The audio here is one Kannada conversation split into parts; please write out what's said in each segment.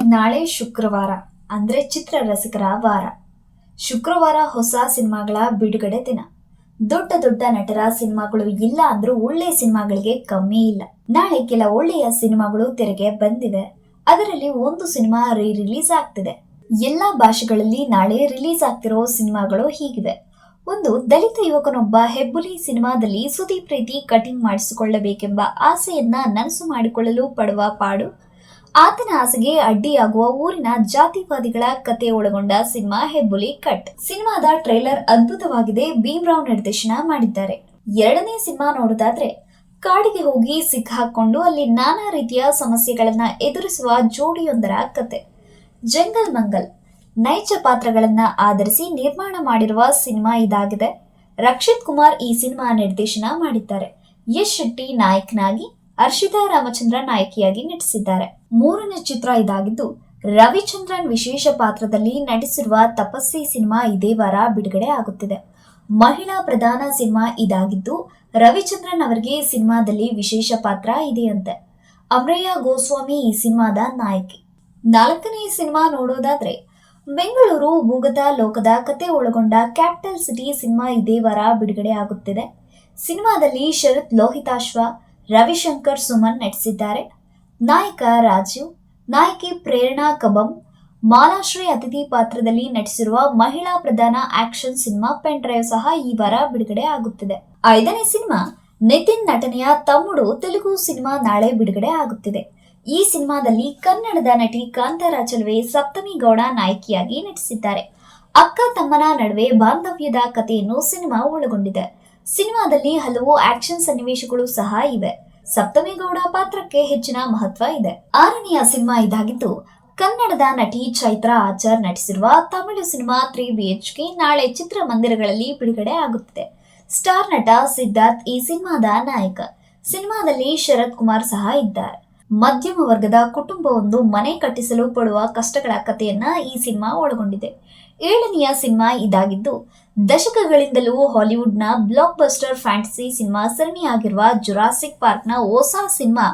ನಾಳೆ ಶುಕ್ರವಾರ, ಅಂದ್ರೆ ಚಿತ್ರ ರಸಿಕರ ವಾರ. ಶುಕ್ರವಾರ ಹೊಸ ಸಿನಿಮಾಗಳ ಬಿಡುಗಡೆ ದಿನ. ದೊಡ್ಡ ದೊಡ್ಡ ನಟರ ಸಿನಿಮಾಗಳು ಇಲ್ಲ ಅಂದ್ರೂ ಒಳ್ಳೆ ಸಿನಿಮಾಗಳಿಗೆ ಕಮ್ಮಿ ಇಲ್ಲ. ನಾಳೆ ಕೆಲ ಒಳ್ಳೆಯ ಸಿನಿಮಾಗಳು ತೆರೆಗೆ ಬಂದಿವೆ ಅದರಲ್ಲಿ ಒಂದು ಸಿನಿಮಾ ರೀ ರಿಲೀಸ್ ಆಗ್ತಿದೆ. ಎಲ್ಲಾ ಭಾಷೆಗಳಲ್ಲಿ ನಾಳೆ ರಿಲೀಸ್ ಆಗ್ತಿರೋ ಸಿನಿಮಾಗಳು ಹೀಗಿವೆ. ಒಂದು ದಲಿತ ಯುವಕನೊಬ್ಬ ಹೆಬ್ಬುಲಿ ಸಿನಿಮಾದಲ್ಲಿ ಸುದೀಪ್ ರೀತಿ ಕಟಿಂಗ್ ಮಾಡಿಸಿಕೊಳ್ಳಬೇಕೆಂಬ ಆಸೆಯನ್ನ ನನಸು ಮಾಡಿಕೊಳ್ಳಲು ಪಡುವ ಪಾಡು ಆತನ ಆಸೆಗೆ ಅಡ್ಡಿಯಾಗುವ ಊರಿನ ಜಾತಿವಾದಿಗಳ ಕತೆ ಒಳಗೊಂಡ ಸಿನಿಮಾ ಹೆಬ್ಬುಲಿ ಕಟ್. ಸಿನಿಮಾದ ಟ್ರೈಲರ್ ಅದ್ಭುತವಾಗಿದೆ ಭೀಮ್ರಾವ್ ನಿರ್ದೇಶನ ಮಾಡಿದ್ದಾರೆ. ಎರಡನೇ ಸಿನಿಮಾ ನೋಡೋದಾದ್ರೆ, ಕಾಡಿಗೆ ಹೋಗಿ ಸಿಕ್ಕಾಕೊಂಡು ಅಲ್ಲಿ ನಾನಾ ರೀತಿಯ ಸಮಸ್ಯೆಗಳನ್ನ ಎದುರಿಸುವ ಜೋಡಿಯೊಂದರ ಕತೆ. ಜಂಗಲ್ ಮಂಗಲ್, ನೈಜ ಪಾತ್ರಗಳನ್ನ ಆಧರಿಸಿ ನಿರ್ಮಾಣ ಮಾಡಿರುವ ಸಿನಿಮಾ ಇದಾಗಿದೆ. ರಕ್ಷಿತ್ ಕುಮಾರ್ ಈ ಸಿನಿಮಾ ನಿರ್ದೇಶನ ಮಾಡಿದ್ದಾರೆ. ಯಶ್ ಶೆಟ್ಟಿ ನಾಯಕನಾಗಿ ಹರ್ಷಿತಾ ರಾಮಚಂದ್ರ ನಾಯಕಿಯಾಗಿ ನಟಿಸಿದ್ದಾರೆ. ಮೂರನೇ ಚಿತ್ರ ಇದಾಗಿದ್ದು, ರವಿಚಂದ್ರನ್ ವಿಶೇಷ ಪಾತ್ರದಲ್ಲಿ ನಟಿಸಿರುವ ತಪಸ್ಸಿ ಸಿನಿಮಾ ಇದೇ ವಾರ ಬಿಡುಗಡೆ ಆಗುತ್ತಿದೆ. ಮಹಿಳಾ ಪ್ರಧಾನ ಸಿನಿಮಾ ಇದಾಗಿದ್ದು, ರವಿಚಂದ್ರನ್ ಅವರಿಗೆ ಸಿನಿಮಾದಲ್ಲಿ ವಿಶೇಷ ಪಾತ್ರ ಇದೆಯಂತೆ. ಅಮ್ರಯ್ಯ ಗೋಸ್ವಾಮಿ ಈ ಸಿನಿಮಾದ ನಾಯಕಿ. ನಾಲ್ಕನೇ ಸಿನಿಮಾ ನೋಡೋದಾದ್ರೆ, ಬೆಂಗಳೂರು ಭೂಗತ ಲೋಕದ ಕತೆ ಒಳಗೊಂಡ ಕ್ಯಾಪಿಟಲ್ ಸಿಟಿ ಸಿನಿಮಾ ಇದೇ ವಾರ ಬಿಡುಗಡೆ ಆಗುತ್ತಿದೆ. ಸಿನಿಮಾದಲ್ಲಿ ಶರತ್ ಲೋಹಿತಾಶ್ವ ರವಿಶಂಕರ್ ಸುಮನ್ ನಟಿಸಿದ್ದಾರೆ. ನಾಯಕ ರಾಜೀವ್ ನಾಯಕಿ ಪ್ರೇರಣಾ ಕಬಂ, ಮಾಲಾಶ್ರೀ ಅತಿಥಿ ಪಾತ್ರದಲ್ಲಿ ನಟಿಸಿರುವ ಮಹಿಳಾ ಪ್ರಧಾನ ಆಕ್ಷನ್ ಸಿನಿಮಾ ಪೆನ್ ಡ್ರೈವ್ ಸಹ ಈ ವಾರ ಬಿಡುಗಡೆ ಆಗುತ್ತಿದೆ. ಐದನೇ ಸಿನಿಮಾ, ನಿತಿನ್ ನಟನೆಯ ತಮ್ಮಡು ತೆಲುಗು ಸಿನಿಮಾ ನಾಳೆ ಬಿಡುಗಡೆ ಆಗುತ್ತಿದೆ. ಈ ಸಿನಿಮಾದಲ್ಲಿ ಕನ್ನಡದ ನಟಿ ಕಾಂತಾರ ಚಲುವೆ ಸಪ್ತಮಿ ಗೌಡ ನಾಯಕಿಯಾಗಿ ನಟಿಸಿದ್ದಾರೆ. ಅಕ್ಕ ತಮ್ಮನ ನಡುವೆ ಬಾಂಧವ್ಯದ ಕಥೆಯನ್ನು ಸಿನಿಮಾ ಒಳಗೊಂಡಿದೆ. ಸಿನಿಮಾದಲ್ಲಿ ಹಲವು ಆಕ್ಷನ್ ಸನ್ನಿವೇಶಗಳು ಸಹ ಇವೆ. ಸಪ್ತಮಿ ಗೌಡ ಪಾತ್ರಕ್ಕೆ ಹೆಚ್ಚಿನ ಮಹತ್ವ ಇದೆ. ಆರನೆಯ ಸಿನಿಮಾ ಇದಾಗಿದ್ದು, ಕನ್ನಡದ ನಟಿ ಚೈತ್ರಾ ಆಚಾರ್ ನಟಿಸಿರುವ ತಮಿಳು ಸಿನಿಮಾ ತ್ರೀ ಬಿಎಚ್ಕೆ ನಾಳೆ ಚಿತ್ರಮಂದಿರಗಳಲ್ಲಿ ಬಿಡುಗಡೆ ಆಗುತ್ತಿದೆ. ಸ್ಟಾರ್ ನಟ ಸಿದ್ಧಾರ್ಥ್ ಈ ಸಿನಿಮಾದ ನಾಯಕ. ಸಿನಿಮಾದಲ್ಲಿ ಶರತ್ ಕುಮಾರ್ ಸಹ ಇದ್ದಾರೆ. ಮಧ್ಯಮ ವರ್ಗದ ಕುಟುಂಬವೊಂದು ಮನೆ ಕಟ್ಟಿಸಲು ಪಡುವ ಕಷ್ಟಗಳ ಕಥೆಯನ್ನ ಈ ಸಿನಿಮಾ ಒಳಗೊಂಡಿದೆ. ಏಳನೆಯ ಸಿನಿಮಾ ಇದಾಗಿದ್ದು, ದಶಕಗಳಿಂದಲೂ ಹಾಲಿವುಡ್ನ ಬ್ಲಾಕ್ ಬಸ್ಟರ್ ಫ್ಯಾಂಟಸಿ ಸಿನಿಮಾ ಸರಣಿಯಾಗಿರುವ ಜುರಾಸಿಕ್ ಪಾರ್ಕ್ನ ಹೊಸ ಸಿನಿಮಾ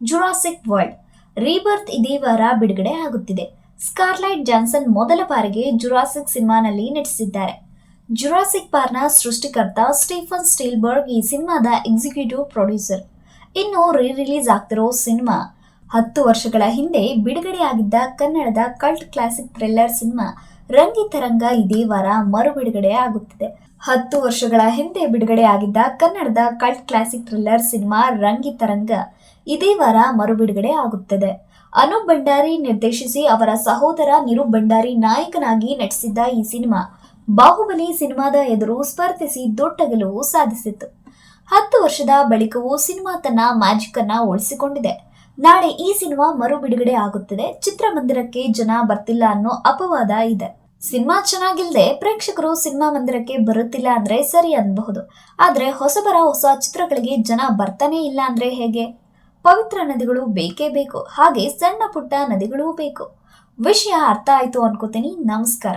ಜುರಾಸಿಕ್ ವರ್ಲ್ಡ್ ರೀಬರ್ತ್ ಇದೇ ವಾರ ಬಿಡುಗಡೆ ಆಗುತ್ತಿದೆ. ಸ್ಕಾರ್ಲೈಟ್ ಜಾನ್ಸನ್ ಮೊದಲ ಬಾರಿಗೆ ಜುರಾಸಿಕ್ ಸಿನಿಮಾನಲ್ಲಿ ನಟಿಸಿದ್ದಾರೆ. ಜುರಾಸಿಕ್ ಪಾರ್ಕ್ನ ಸೃಷ್ಟಿಕರ್ತ ಸ್ಟೀಫನ್ ಸ್ಟೀಲ್ಬರ್ಗ್ ಈ ಸಿನಿಮಾದ ಎಕ್ಸಿಕ್ಯೂಟಿವ್ ಪ್ರೊಡ್ಯೂಸರ್. ಇನ್ನು ರೀ ರಿಲೀಸ್ ಆಗ್ತಿರೋ ಸಿನಿಮಾ. ಹತ್ತು ವರ್ಷಗಳ ಹಿಂದೆ ಬಿಡುಗಡೆಯಾಗಿದ್ದ ಕನ್ನಡದ cult classic thriller cinema Rangitaranga ಇದೇ ವಾರ ಮರು ಬಿಡುಗಡೆ ಆಗುತ್ತಿದೆ. ಹತ್ತು ವರ್ಷಗಳ ಹಿಂದೆ ಬಿಡುಗಡೆಯಾಗಿದ್ದ ಕನ್ನಡದ cult classic thriller cinema Rangitaranga ಇದೇ ವಾರ ಮರು ಬಿಡುಗಡೆ ಆಗುತ್ತದೆ. ಅನೂಪ್ ಭಂಡಾರಿ ನಿರ್ದೇಶಿಸಿ ಅವರ ಸಹೋದರ ನಿರೂಪ್ ಭಂಡಾರಿ ನಾಯಕನಾಗಿ ನಟಿಸಿದ್ದ ಈ ಸಿನಿಮಾ, ಬಾಹುಬಲಿ ಸಿನಿಮಾದ ಎದುರು ಸ್ಪರ್ಧಿಸಿ ದೊಡ್ಡ ಗೆಲುವು ಸಾಧಿಸಿತ್ತು. ಹತ್ತು ವರ್ಷದ ಬಳಿಕವೂ ಸಿನಿಮಾ ತನ್ನ ಮ್ಯಾಜಿಕ್ ಅನ್ನ ಉಳಿಸಿಕೊಂಡಿದೆ. ನಾಳೆ ಈ ಸಿನಿಮಾ ಮರು ಬಿಡುಗಡೆ ಆಗುತ್ತದೆ. ಚಿತ್ರಮಂದಿರಕ್ಕೆ ಜನ ಬರ್ತಿಲ್ಲ ಅನ್ನೋ ಅಪವಾದ ಇದೆ. ಸಿನಿಮಾ ಚೆನ್ನಾಗಿಲ್ದೆ ಪ್ರೇಕ್ಷಕರು ಸಿನಿಮಾ ಮಂದಿರಕ್ಕೆ ಬರುತ್ತಿಲ್ಲ ಅಂದ್ರೆ ಸರಿ ಅನ್ಬಹುದು. ಆದ್ರೆ ಹೊಸಬರ ಹೊಸ ಚಿತ್ರಗಳಿಗೆ ಜನ ಬರ್ತಾನೆ ಇಲ್ಲ ಅಂದ್ರೆ ಹೇಗೆ? ಪವಿತ್ರ ನದಿಗಳು ಬೇಕೇ ಬೇಕು. ಹಾಗೆ ಸಣ್ಣ ಪುಟ್ಟ ನದಿಗಳೂ ಬೇಕು. ವಿಷಯ ಅರ್ಥ ಆಯ್ತು ಅನ್ಕೋತೀನಿ. ನಮಸ್ಕಾರ.